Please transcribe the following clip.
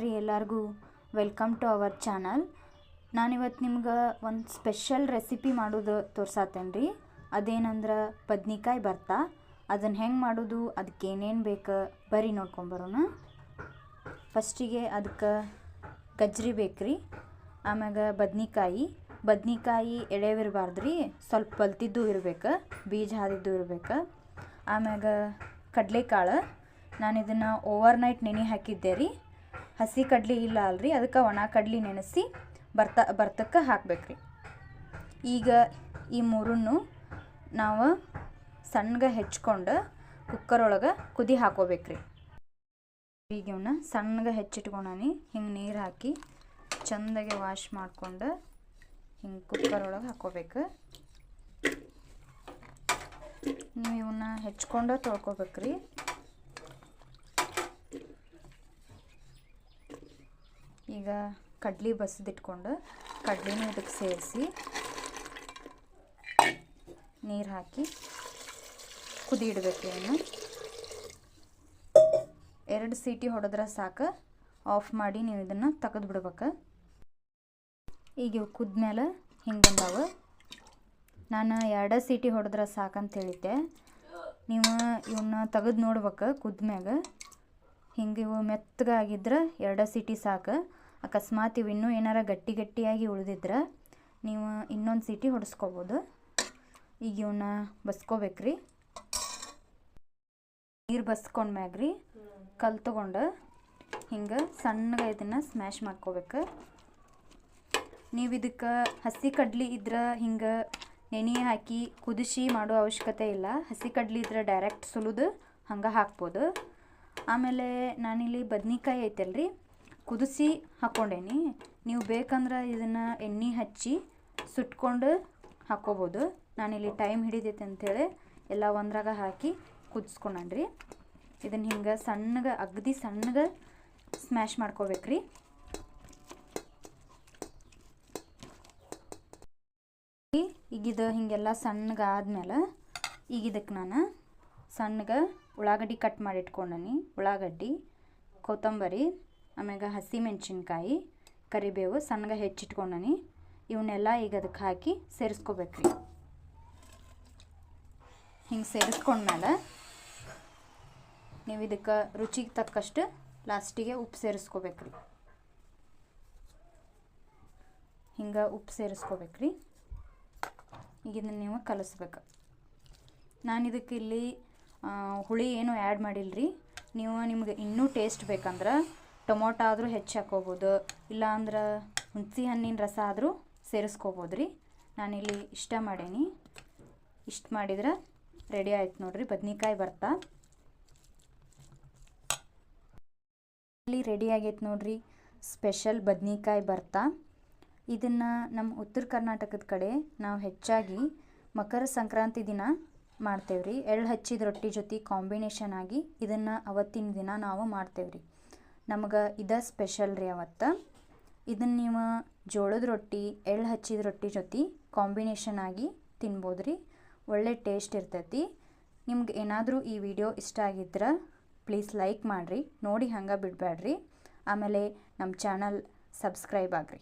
ರೀ ಎಲ್ಲರಿಗೂ welcome to our channel. ನಾನಿವತ್ತು ನಿಮ್ಗೆ ಒಂದು ಸ್ಪೆಷಲ್ ರೆಸಿಪಿ ಮಾಡೋದು ತೋರ್ಸಾತೇನೆ ರೀ. ಅದೇನಂದ್ರೆ ಬದ್ನಿಕಾಯಿ ಬರ್ತಾ ಅದನ್ನು ಹೆಂಗೆ ಮಾಡೋದು ಅದಕ್ಕೆ ಏನೇನು ಬೇಕು ಬರೀ ನೋಡ್ಕೊಂಬರೋಣ ಫಸ್ಟಿಗೆ ಅದಕ್ಕೆ ಗಜ್ರಿ ಬೇಕ್ರಿ ಆಮ್ಯಾಗ ಬದ್ನಿಕಾಯಿ. ಬದ್ನಿಕಾಯಿ ಎಳೆವಿರಬಾರ್ದು ರೀ. ಸ್ವಲ್ಪ ಬಲ್ತಿದ್ದು ಇರ್ಬೇಕು, ಬೀಜ ಹಾದಿದ್ದು ಇರ್ಬೇಕು. ಆಮ್ಯಾಗ ಕಡಲೆಕಾಳು. ನಾನು ಇದನ್ನು ಓವರ್ ನೈಟ್ ನೆನೆ ಹಾಕಿದ್ದೆ ರೀ. ಹಸಿ ಕಡ್ಲಿ ಇಲ್ಲ ಅಲ್ರಿ, ಅದಕ್ಕೆ ಒಣ ಕಡ್ಲಿ ನೆನೆಸಿ ಬರ್ತ, ಬರ್ತಕ್ಕೆ ಹಾಕ್ಬೇಕ್ರಿ. ಈಗ ಈ ಮೂರನ್ನು ನಾವು ಸಣ್ಣಗೆ ಹೆಚ್ಕೊಂಡು ಕುಕ್ಕರ್ ಒಳಗೆ ಕುದಿ ಹಾಕೋಬೇಕ್ರಿ. ಈಗ ಇವನ್ನ ಸಣ್ಣಗೆ ಹೆಚ್ಚಿಟ್ಕೊಂಡಿ ಹಿಂಗೆ ನೀರು ಹಾಕಿ ಚಂದಾಗೆ ವಾಶ್ ಮಾಡ್ಕೊಂಡು ಹಿಂಗೆ ಕುಕ್ಕರ್ ಒಳಗೆ ಹಾಕೋಬೇಕು. ನೀವು ಇವನ್ನ ಹೆಚ್ಕೊಂಡು ತೊಳ್ಕೊಬೇಕ್ರಿ. ಈಗ ಕಡ್ಲಿ ಬಸಿದಿಟ್ಕೊಂಡು ಕಡ್ಲಿನೂ ಇದಕ್ಕೆ ಸೇರಿಸಿ ನೀರು ಹಾಕಿ ಕುದಿ ಇಡಬೇಕು ಇವನ್ನ ಎರಡು ಸೀಟಿ ಹೊಡೆದ್ರೆ ಸಾಕು. ಆಫ್ ಮಾಡಿ ನೀವು ಇದನ್ನು ತೆಗೆದು ಬಿಡ್ಬೇಕು ಈಗ ಇವು ಕುದ್ಮೇಲೆ ಹಿಂಗೆ ಬಂದಾವೆ ನಾನು ಎರಡೇ ಸೀಟಿ ಹೊಡೆದ್ರೆ ಸಾಕಂತ ಹೇಳಿದ್ದೆ ನೀವು ಇವನ್ನ ತೆಗೆದು ನೋಡ್ಬೇಕು ಕುದ್ಮ್ಯಾಗ. ಹಿಂಗೆ ಇವು ಮೆತ್ತಗಾಗಿದ್ರೆ ಎರಡೇ ಸೀಟಿ ಸಾಕು. ಅಕಸ್ಮಾತ್ ಇವು ಇನ್ನೂ ಏನಾರ ಗಟ್ಟಿ ಗಟ್ಟಿಯಾಗಿ ಉಳಿದಿದ್ರೆ ನೀವು ಇನ್ನೊಂದು ಸೀಟಿ ಹೊಡೆಸ್ಕೋಬೋದು. ಈಗ ಇವನ್ನ ಬಸ್ಕೋಬೇಕ್ರಿ. ನೀರು ಬಸ್ಕೊಂಡ ರೀ ಕಲ್ ತೊಗೊಂಡು ಹಿಂಗೆ ಸಣ್ಣಗೆ ಇದನ್ನು ಸ್ಮ್ಯಾಶ್ ಮಾಡ್ಕೋಬೇಕು. ನೀವು ಇದಕ್ಕೆ ಹಸಿ ಕಡ್ಲಿ ಇದ್ರೆ ಹಿಂಗೆ ನೆನೆ ಹಾಕಿ ಕುದಿಸಿ ಮಾಡೋ ಅವಶ್ಯಕತೆ ಇಲ್ಲ. ಹಸಿ ಕಡ್ಲಿ ಇದ್ರೆ ಡೈರೆಕ್ಟ್ ಸುಲಿದು ಹಂಗೆ ಹಾಕ್ಬೋದು. ಆಮೇಲೆ ನಾನಿಲ್ಲಿ ಬದ್ನಿಕಾಯಿ ಐತಲ್ರಿ. ಕುದಿಸಿ ಹಾಕ್ಕೊಂಡೇನಿ ನೀವು ಬೇಕಂದ್ರೆ ಇದನ್ನು ಎಣ್ಣೆ ಹಚ್ಚಿ ಸುಟ್ಕೊಂಡು ಹಾಕ್ಕೋಬೋದು ನಾನಿಲ್ಲಿ ಟೈಮ್ ಹಿಡಿದೈತೆ ಅಂಥೇಳಿ ಎಲ್ಲ ಒಂದ್ರಾಗ ಹಾಕಿ ಕುದಿಸ್ಕೊಂಡ್ರಿ ಇದನ್ನು ಹಿಂಗೆ ಸಣ್ಣಗೆ, ಅಗದಿ ಸಣ್ಣಗೆ ಸ್ಮ್ಯಾಶ್ ಮಾಡ್ಕೋಬೇಕ್ರಿ. ಈಗ ಇದು ಹೀಗೆಲ್ಲ ಸಣ್ಣಗೆ ಆದ್ಮೇಲೆ ಈಗ ಇದಕ್ಕೆ ನಾನು ಸಣ್ಣಗೆ ಉಳ್ಳಾಗಡ್ಡಿ ಕಟ್ ಮಾಡಿ ಇಟ್ಕೊಂಡನಿ. ಉಳ್ಳಾಗಡ್ಡಿ, ಕೊತ್ತಂಬರಿ ಆಮ್ಯಾಗ ಹಸಿ ಮೆಣಸಿನ್ಕಾಯಿ, ಕರಿಬೇವು ಸಣ್ಣಗೆ ಹೆಚ್ಚಿಟ್ಕೊಂಡನಿ. ಇವನ್ನೆಲ್ಲ ಈಗ ಅದಕ್ಕೆ ಹಾಕಿ ಸೇರಿಸ್ಕೋಬೇಕ್ರಿ. ಹಿಂಗೆ ಸೇರಿಸ್ಕೊಂಡ್ಮೇಲೆ ನೀವು ಇದಕ್ಕೆ ರುಚಿಗೆ ತಕ್ಕಷ್ಟು ಲಾಸ್ಟಿಗೆ ಉಪ್ಪು ಸೇರಿಸ್ಕೋಬೇಕ್ರಿ. ಹಿಂಗೆ ಉಪ್ಪು ಸೇರಿಸ್ಕೋಬೇಕ್ರಿ. ಈಗ ಇದನ್ನು ನೀವು ಕಲಿಸ್ಬೇಕು. ನಾನು ಇದಕ್ಕೆ ಇಲ್ಲಿ ಹುಳಿ ಏನು ಆ್ಯಡ್ ಮಾಡಿಲ್ಲರಿ ನೀವು ನಿಮ್ಗೆ ಇನ್ನೂ ಟೇಸ್ಟ್ ಬೇಕಂದ್ರೆ ಟೊಮೊಟೊ ಆದರೂ ಹೆಚ್ಚು ಹಾಕೋಬೋದು. ಇಲ್ಲಾಂದ್ರೆ ಹುಣಸೆ ಹಣ್ಣಿನ ರಸ ಆದರೂ ಸೇರಿಸ್ಕೋಬೋದು ರೀ ನಾನಿಲ್ಲಿ ಇಷ್ಟ ಮಾಡೇನಿ. ಇಷ್ಟು ಮಾಡಿದ್ರೆ ರೆಡಿ ಆಯ್ತು ನೋಡ್ರಿ, ಬದ್ನಿಕಾಯಿ ಬರ್ತಾ. ಇಲ್ಲಿ ರೆಡಿ ಆಗೈತೆ ನೋಡ್ರಿ, ಸ್ಪೆಷಲ್ ಬದ್ನಿಕಾಯಿ ಬರ್ತಾ. ಇದನ್ನು ನಮ್ಮ ಉತ್ತರ ಕರ್ನಾಟಕದ ಕಡೆ ನಾವು ಹೆಚ್ಚಾಗಿ ಮಕರ ಸಂಕ್ರಾಂತಿ ದಿನ ಮಾಡ್ತೇವ್ರಿ. ಎಳ್ಳು ಹಚ್ಚಿದ ರೊಟ್ಟಿ ಜೊತೆ ಕಾಂಬಿನೇಷನ್ ಆಗಿ ಇದನ್ನು ಅವತ್ತಿನ ದಿನ ನಾವು ಮಾಡ್ತೇವ್ರಿ. ನಮಗೆ ಇದ ಸ್ಪೆಷಲ್ ರೀ ಅವತ್ತು. ಇದನ್ನು ನೀವು ಜೋಳದ ರೊಟ್ಟಿ, ಎಳ್ಳು ಹಚ್ಚಿದ ರೊಟ್ಟಿ ಜೊತೆ ಕಾಂಬಿನೇಷನ್ ಆಗಿ ತಿನ್ಬೋದು ರೀ ಒಳ್ಳೆ ಟೇಸ್ಟ್ ಇರ್ತೈತಿ. ನಿಮ್ಗೆ ಏನಾದರೂ ಈ ವಿಡಿಯೋ ಇಷ್ಟ ಆಗಿದ್ರೆ ಪ್ಲೀಸ್ ಲೈಕ್ ಮಾಡಿರಿ. ನೋಡಿ ಹಂಗೆ ಬಿಡಬೇಡ್ರಿ ಆಮೇಲೆ ನಮ್ಮ ಚಾನಲ್ ಸಬ್ಸ್ಕ್ರೈಬ್ ಆಗಿರಿ.